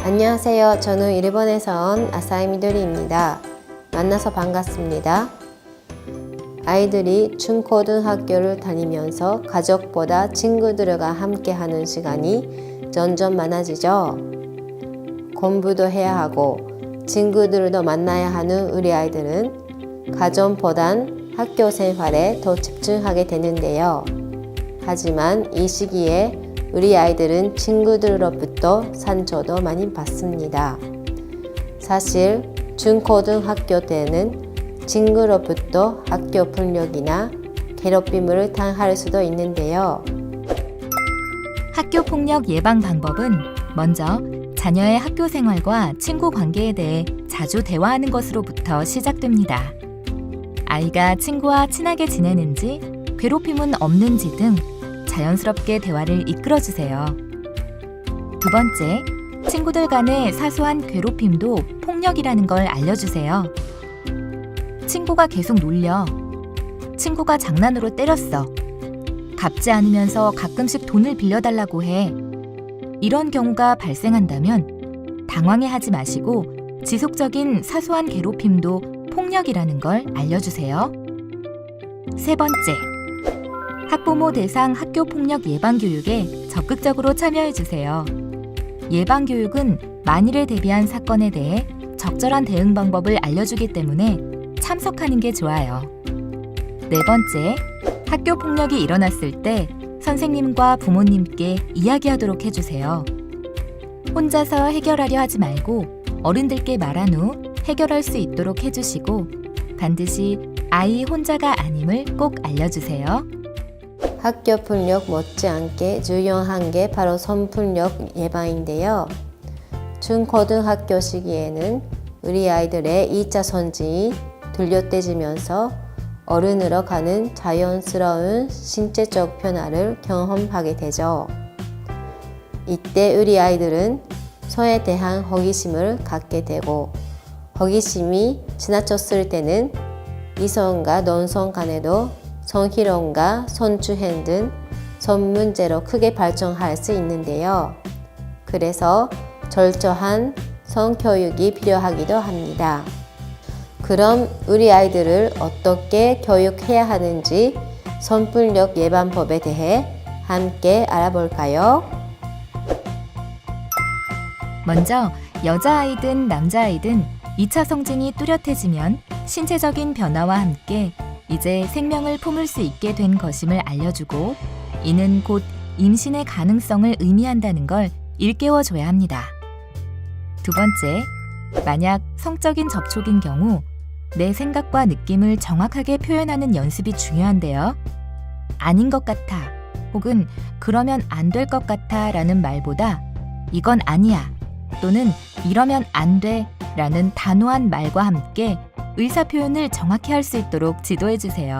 안녕하세요. 저는 일본에서 온 아사히 미도리입니다. 만나서 반갑습니다. 아이들이 중고등학교를 다니면서 가족보다 친구들과 함께 하는 시간이 점점 많아지죠. 공부도 해야 하고 친구들도 만나야 하는 우리 아이들은 가정보단 학교 생활에 더 집중하게 되는데요. 하지만 이 시기에 우리 아이들은 친구들로부터 상처도 많이 받습니다. 사실 중고등학교 때는 친구로부터 학교 폭력이나 괴롭힘을 당할 수도 있는데요. 학교 폭력 예방 방법은 먼저 자녀의 학교 생활과 친구 관계에 대해 자주 대화하는 것으로부터 시작됩니다. 아이가 친구와 친하게 지내는지, 괴롭힘은 없는지 등 자연스럽게 대화를 이끌어 주세요. 두 번째, 친구들 간의 사소한 괴롭힘도 폭력이라는 걸 알려주세요. 친구가 계속 놀려. 친구가 장난으로 때렸어. 갚지 않으면서 가끔씩 돈을 빌려달라고 해. 이런 경우가 발생한다면 당황해 하지 마시고 지속적인 사소한 괴롭힘도 폭력이라는 걸 알려주세요. 세 번째, 학부모 대상 학교 폭력 예방 교육에 적극적으로 참여해 주세요. 예방 교육은 만일에 대비한 사건에 대해 적절한 대응 방법을 알려주기 때문에 참석하는 게 좋아요. 네 번째, 학교 폭력이 일어났을 때 선생님과 부모님께 이야기하도록 해주세요. 혼자서 해결하려 하지 말고 어른들께 말한 후 해결할 수 있도록 해주시고 반드시 아이 혼자가 아님을 꼭 알려주세요. 학교 폭력 못지않게 중요한 게 바로 선폭력 예방인데요. 중고등학교 시기에는 우리 아이들의 2차 선진이 들려떼지면서 어른으로 가는 자연스러운 신체적 변화를 경험하게 되죠. 이때 우리 아이들은 손에 대한 호기심을 갖게 되고 호기심이 지나쳤을 때는 이성과 논성 간에도 성희롱과 손주행 등 손문제로 크게 발전할 수 있는데요. 그래서 절저한 성교육이 필요하기도 합니다. 그럼 우리 아이들을 어떻게 교육해야 하는지 선불력 예방법에 대해 함께 알아볼까요? 먼저 여자아이든 남자아이든 2차 성징이 뚜렷해지면 신체적인 변화와 함께 이제 생명을 품을 수 있게 된 것임을 알려주고 이는 곧 임신의 가능성을 의미한다는 걸 일깨워 줘야 합니다. 두 번째, 만약 성적인 접촉인 경우 내 생각과 느낌을 정확하게 표현하는 연습이 중요한데요. 아닌 것 같아 혹은 그러면 안 될 것 같아 라는 말보다 이건 아니야 또는 이러면 안 돼 라는 단호한 말과 함께 의사 표현을 정확히 할 수 있도록 지도해 주세요.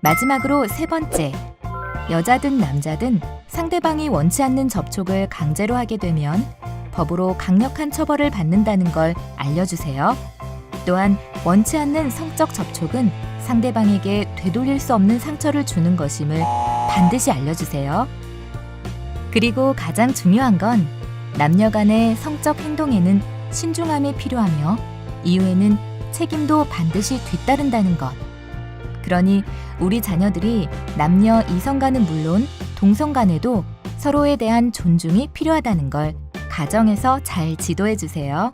마지막으로 세 번째. 여자든 남자든 상대방이 원치 않는 접촉을 강제로 하게 되면 법으로 강력한 처벌을 받는다는 걸 알려주세요. 또한 원치 않는 성적 접촉은 상대방에게 되돌릴 수 없는 상처를 주는 것임을 반드시 알려주세요. 그리고 가장 중요한 건 남녀 간의 성적 행동에는 신중함이 필요하며 이후에는 책임도 반드시 뒤따른다는 것. 그러니 우리 자녀들이 남녀 이성 간은 물론 동성 간에도 서로에 대한 존중이 필요하다는 걸 가정에서 잘 지도해 주세요.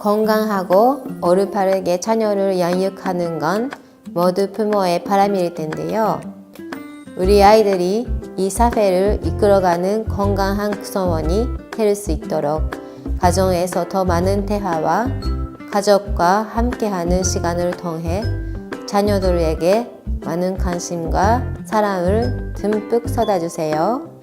건강하고 올바르게 자녀를 양육하는 건 모두 부모의 바람일 텐데요. 우리 아이들이 이 사회를 이끌어가는 건강한 구성원이 될 수 있도록 가정에서 더 많은 대화와 가족과 함께하는 시간을 통해 자녀들에게 많은 관심과 사랑을 듬뿍 쏟아주세요.